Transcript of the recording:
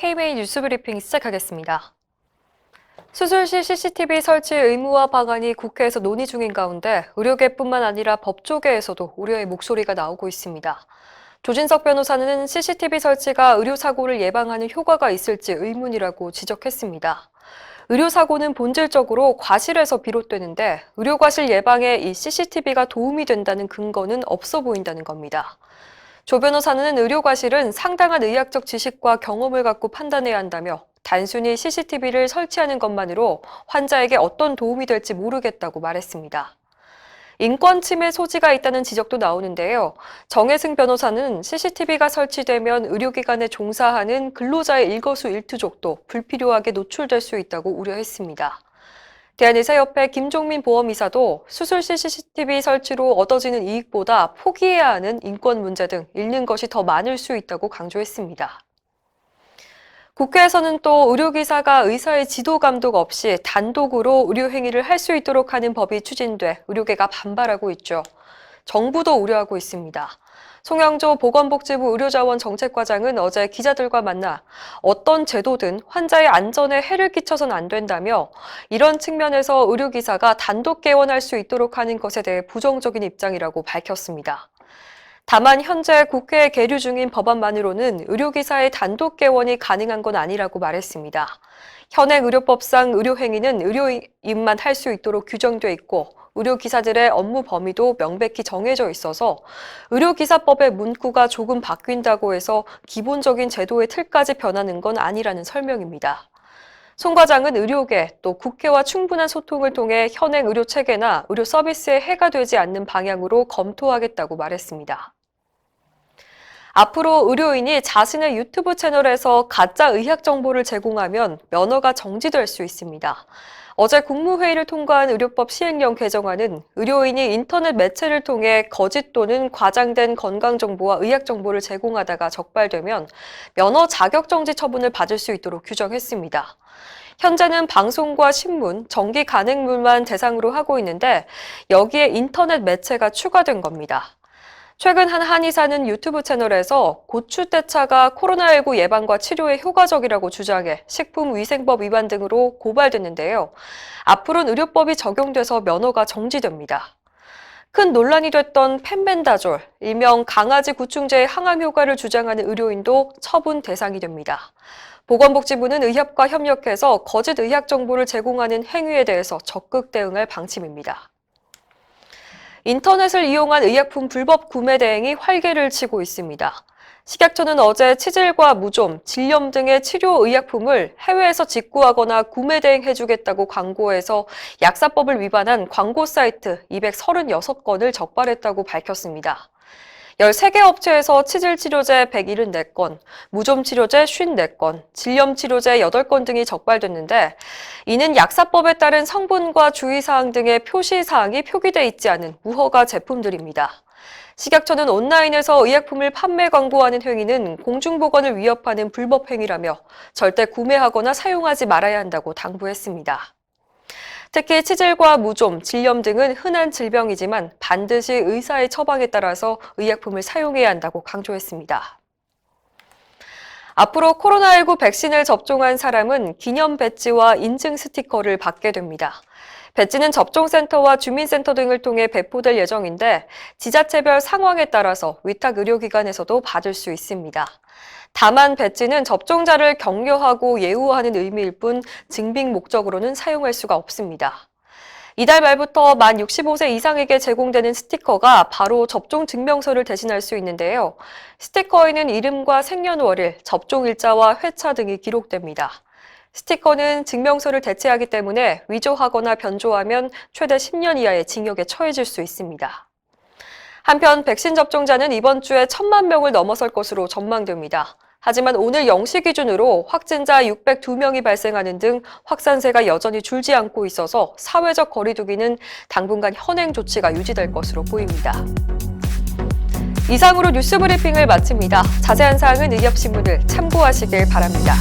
KBA 뉴스 브리핑 시작하겠습니다. 수술실 CCTV 설치 의무화 방안이 국회에서 논의 중인 가운데 의료계뿐만 아니라 법조계에서도 우려의 목소리가 나오고 있습니다. 조진석 변호사는 CCTV 설치가 의료사고를 예방하는 효과가 있을지 의문이라고 지적했습니다. 의료사고는 본질적으로 과실에서 비롯되는데 의료과실 예방에 이 CCTV가 도움이 된다는 근거는 없어 보인다는 겁니다. 조 변호사는 의료과실은 상당한 의학적 지식과 경험을 갖고 판단해야 한다며 단순히 CCTV를 설치하는 것만으로 환자에게 어떤 도움이 될지 모르겠다고 말했습니다. 인권 침해 소지가 있다는 지적도 나오는데요. 정혜승 변호사는 CCTV가 설치되면 의료기관에 종사하는 근로자의 일거수 일투족도 불필요하게 노출될 수 있다고 우려했습니다. 대한의사협회 김종민 보험이사도 수술실 CCTV 설치로 얻어지는 이익보다 포기해야 하는 인권 문제 등 잃는 것이 더 많을 수 있다고 강조했습니다. 국회에서는 또 의료기사가 의사의 지도 감독 없이 단독으로 의료행위를 할 수 있도록 하는 법이 추진돼 의료계가 반발하고 있죠. 정부도 우려하고 있습니다. 송영조 보건복지부 의료자원 정책과장은 어제 기자들과 만나 어떤 제도든 환자의 안전에 해를 끼쳐선 안 된다며 이런 측면에서 의료기사가 단독 개원할 수 있도록 하는 것에 대해 부정적인 입장이라고 밝혔습니다. 다만 현재 국회에 계류 중인 법안만으로는 의료기사의 단독 개원이 가능한 건 아니라고 말했습니다. 현행 의료법상 의료행위는 의료인만 할 수 있도록 규정돼 있고 의료기사들의 업무 범위도 명백히 정해져 있어서 의료기사법의 문구가 조금 바뀐다고 해서 기본적인 제도의 틀까지 변하는 건 아니라는 설명입니다. 송 과장은 의료계 또 국회와 충분한 소통을 통해 현행 의료 체계나 의료 서비스에 해가 되지 않는 방향으로 검토하겠다고 말했습니다. 앞으로 의료인이 자신의 유튜브 채널에서 가짜 의학 정보를 제공하면 면허가 정지될 수 있습니다. 어제 국무회의를 통과한 의료법 시행령 개정안은 의료인이 인터넷 매체를 통해 거짓 또는 과장된 건강정보와 의학정보를 제공하다가 적발되면 면허 자격정지 처분을 받을 수 있도록 규정했습니다. 현재는 방송과 신문, 정기 간행물만 대상으로 하고 있는데 여기에 인터넷 매체가 추가된 겁니다. 최근 한 한의사는 유튜브 채널에서 고추대차가 코로나19 예방과 치료에 효과적이라고 주장해 식품위생법 위반 등으로 고발됐는데요. 앞으로는 의료법이 적용돼서 면허가 정지됩니다. 큰 논란이 됐던 펜벤다졸, 일명 강아지 구충제의 항암 효과를 주장하는 의료인도 처분 대상이 됩니다. 보건복지부는 의협과 협력해서 거짓 의학 정보를 제공하는 행위에 대해서 적극 대응할 방침입니다. 인터넷을 이용한 의약품 불법 구매 대행이 활개를 치고 있습니다. 식약처는 어제 치질과 무좀, 질염 등의 치료 의약품을 해외에서 직구하거나 구매 대행해주겠다고 광고해서 약사법을 위반한 광고 사이트 236건을 적발했다고 밝혔습니다. 13개 업체에서 치질 치료제 174건, 무좀 치료제 54건, 질염 치료제 8건 등이 적발됐는데 이는 약사법에 따른 성분과 주의사항 등의 표시사항이 표기돼 있지 않은 무허가 제품들입니다. 식약처는 온라인에서 의약품을 판매 광고하는 행위는 공중보건을 위협하는 불법 행위라며 절대 구매하거나 사용하지 말아야 한다고 당부했습니다. 특히 치질과 무좀, 질염 등은 흔한 질병이지만 반드시 의사의 처방에 따라서 의약품을 사용해야 한다고 강조했습니다. 앞으로 코로나19 백신을 접종한 사람은 기념 배지와 인증 스티커를 받게 됩니다. 배지는 접종센터와 주민센터 등을 통해 배포될 예정인데 지자체별 상황에 따라서 위탁 의료기관에서도 받을 수 있습니다. 다만 배지는 접종자를 격려하고 예우하는 의미일 뿐 증빙 목적으로는 사용할 수가 없습니다. 이달 말부터 만 65세 이상에게 제공되는 스티커가 바로 접종 증명서를 대신할 수 있는데요. 스티커에는 이름과 생년월일, 접종 일자와 회차 등이 기록됩니다. 스티커는 증명서를 대체하기 때문에 위조하거나 변조하면 최대 10년 이하의 징역에 처해질 수 있습니다. 한편 백신 접종자는 이번 주에 천만 명을 넘어설 것으로 전망됩니다. 하지만 오늘 0시 기준으로 확진자 602명이 발생하는 등 확산세가 여전히 줄지 않고 있어서 사회적 거리두기는 당분간 현행 조치가 유지될 것으로 보입니다. 이상으로 뉴스 브리핑을 마칩니다. 자세한 사항은 의협신문을 참고하시길 바랍니다.